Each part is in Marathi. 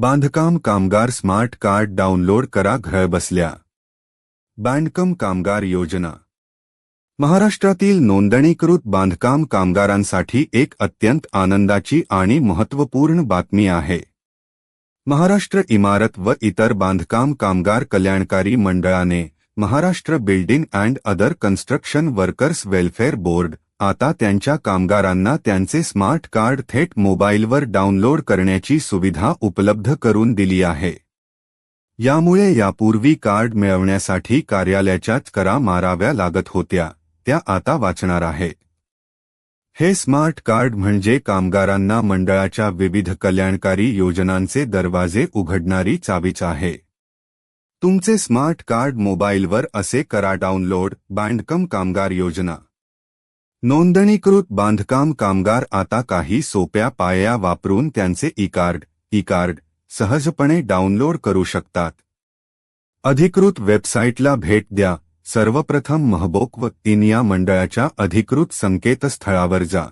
बांधकाम कामगार स्मार्ट कार्ड डाउनलोड करा घर बसल्या. बांधकाम कामगार योजना. महाराष्ट्रातील नोंदणीकृत बांधकाम कामगारांसाठी एक अत्यंत आनंदाची आणि महत्त्वपूर्ण बातमी आहे. महाराष्ट्र इमारत व इतर बांधकाम कामगार कल्याणकारी मंडळाने Maharashtra building and other construction workers welfare board आता त्यांच्या कामगारांना त्यांचे स्मार्ट कार्ड थेट मोबाईलवर डाउनलोड करण्याची सुविधा उपलब्ध करून दिली आहे. यामुळे यापूर्वी कार्ड मिळवण्यासाठी कार्यालयाच्याच करा माराव्या लागत होत्या त्या आता वाचणार आहे. हे स्मार्ट कार्ड म्हणजे कामगारांना मंडळाच्या विविध कल्याणकारी योजनांचे दरवाजे उघडणारी चावीच आहे. तुमचे स्मार्ट कार्ड मोबाईलवर असे करा डाउनलोड बँडकम कामगार योजना. नोंदणीकृत बांधकाम कामगार आता काही सोप्या पाया वापरून त्यांचे ई कार्ड ई कार्ड सहजपणे डाउनलोड करू शकतात. अधिकृत वेबसाईटला भेट द्या. सर्वप्रथम महबोक व तिनिया या मंडळाच्या अधिकृत संकेतस्थळावर जा.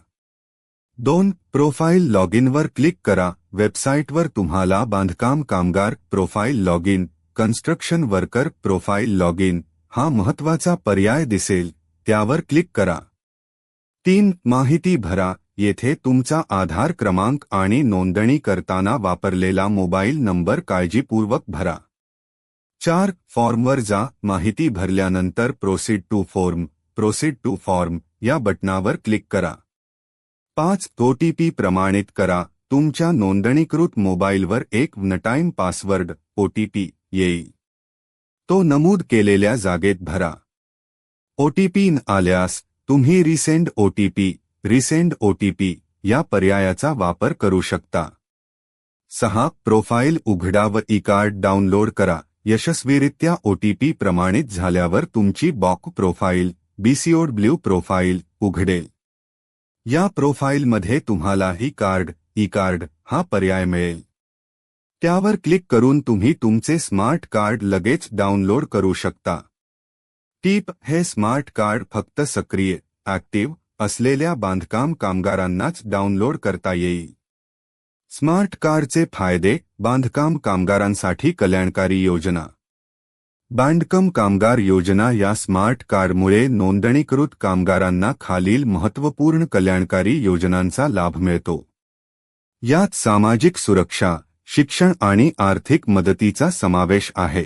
दोन प्रोफाईल लॉग इनवर क्लिक करा. वेबसाईटवर तुम्हाला बांधकाम कामगार profile log in construction worker profile log in हा महत्त्वाचा पर्याय दिसेल. त्यावर क्लिक करा. तीन माहिती भरा येथे तुमचा आधार क्रमांक आणि नोंदणी करताना वापरलेला मोबाईल नंबर काळजीपूर्वक भरा. चार फॉर्मवर जा माहिती भरल्यानंतर proceed to form proceed to form या बटनावर क्लिक करा. पाच ओटीपी प्रमाणित करा तुमच्या नोंदणीकृत मोबाईलवर एक नटाईम पासवर्ड ओटीपी येईल. तो नमूद केलेल्या जागेत भरा. ओटीपी आल्यास तुम्ही रिसेंड ओटीपी रिसेंड ओटीपी या पर्यायाचा वापर करू शकता. सहा प्रोफाईल उघडा व ई कार्ड डाउनलोड करा. यशस्वीरित्या ओटीपी प्रमाणित झाल्यावर तुमची बॉक प्रोफाईल बीसीओड ब्ल्यू प्रोफाईल उघडेल. या प्रोफाईलमध्ये तुम्हाला ही कार्ड ई कार्ड हा पर्याय मिळेल. त्यावर क्लिक करून तुम्ही तुमचे स्मार्ट कार्ड लगेच डाउनलोड करू शकता. टीप हे स्मार्ट कार्ड फक्त सक्रिय ऍक्टिव्ह असलेल्या बांधकाम कामगारांनाच डाउनलोड करता येईल. स्मार्ट कार्डचे फायदे बांधकाम कामगारांसाठी कल्याणकारी योजना. बांधकाम कामगार योजना या स्मार्ट कार्डमुळे नोंदणीकृत कामगारांना खालील महत्त्वपूर्ण कल्याणकारी योजनांचा लाभ मिळतो. यात सामाजिक सुरक्षा शिक्षण आणि आर्थिक मदतीचा समावेश आहे.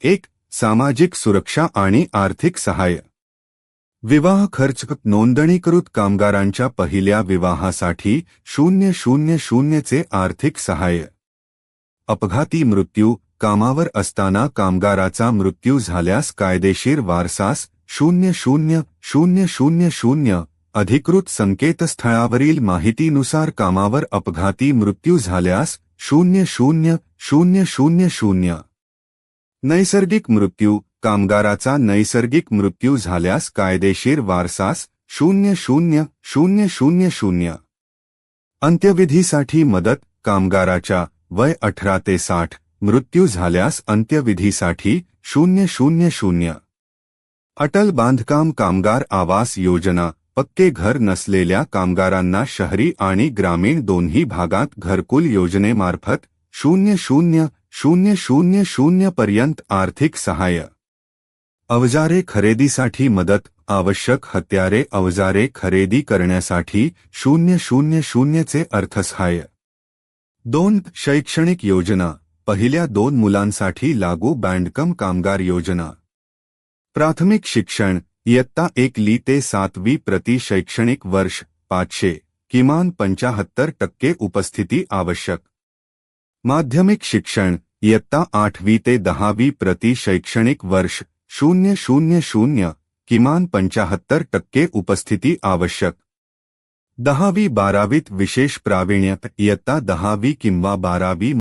एक सामाजिक सुरक्षा आणि आर्थिक सहाय्य. विवाह खर्च नोंदणीकृत कामगारांच्या पहिल्या विवाहासाठी शून्य शून्य शून्यचे आर्थिक सहाय्य. अपघाती मृत्यू कामावर असताना कामगाराचा मृत्यू झाल्यास कायदेशीर वारसास शून्य शून्य शून्य शून्य शून्य अधिकृत संकेतस्थळावरील माहितीनुसार कामावर अपघाती मृत्यू झाल्यास शून्य शून्य शून्य शून्य शून्य नैसर्गिक मृत्यू कामगाराचा नैसर्गिक मृत्यू झाल्यास कायदेशीर वारसास शून्य शून्य शून्य शून्य शून्य. अंत्यविधीसाठी मदत कामगाराच्या वय अठरा ते साठ मृत्यू झाल्यास अंत्यविधीसाठी शून्य शून्य शून्य. अटल बांधकाम कामगार आवास योजना पक्के घर नसलेल्या कामगारांना शहरी आणि ग्रामीण दोन्ही भागात घरकुल योजनेमार्फत शून्य शून्य शून्य शून्य शून्य पर्यंत आर्थिक सहाय्य. अवजारे खरेदीसाठी मदत, आवश्यक हत्यारे अवजारे खरेदी करण्यासाठी शून्य शून्य शून्यचे अर्थसहाय्य. दोन शैक्षणिक योजना, पहिल्या दोन मुलांसाठी लागू बँडकम कामगार योजना. प्राथमिक शिक्षण, इयत्ता एक ली ते सातवी प्रति शैक्षणिक वर्ष, पाचशे, किमान पंचाहत्तर टक्के उपस्थिती आवश्यक. माध्यमिक शिक्षण इयत्ता आठवी ते दहावी प्रति शैक्षणिक वर्ष शून्य शून्य शून्य किमान पंचाहत्तर टक्के उपस्थिती आवश्यक. दहावी बारावीत विशेष प्रावीण्य इयत्ता दहावी किंवा बारावी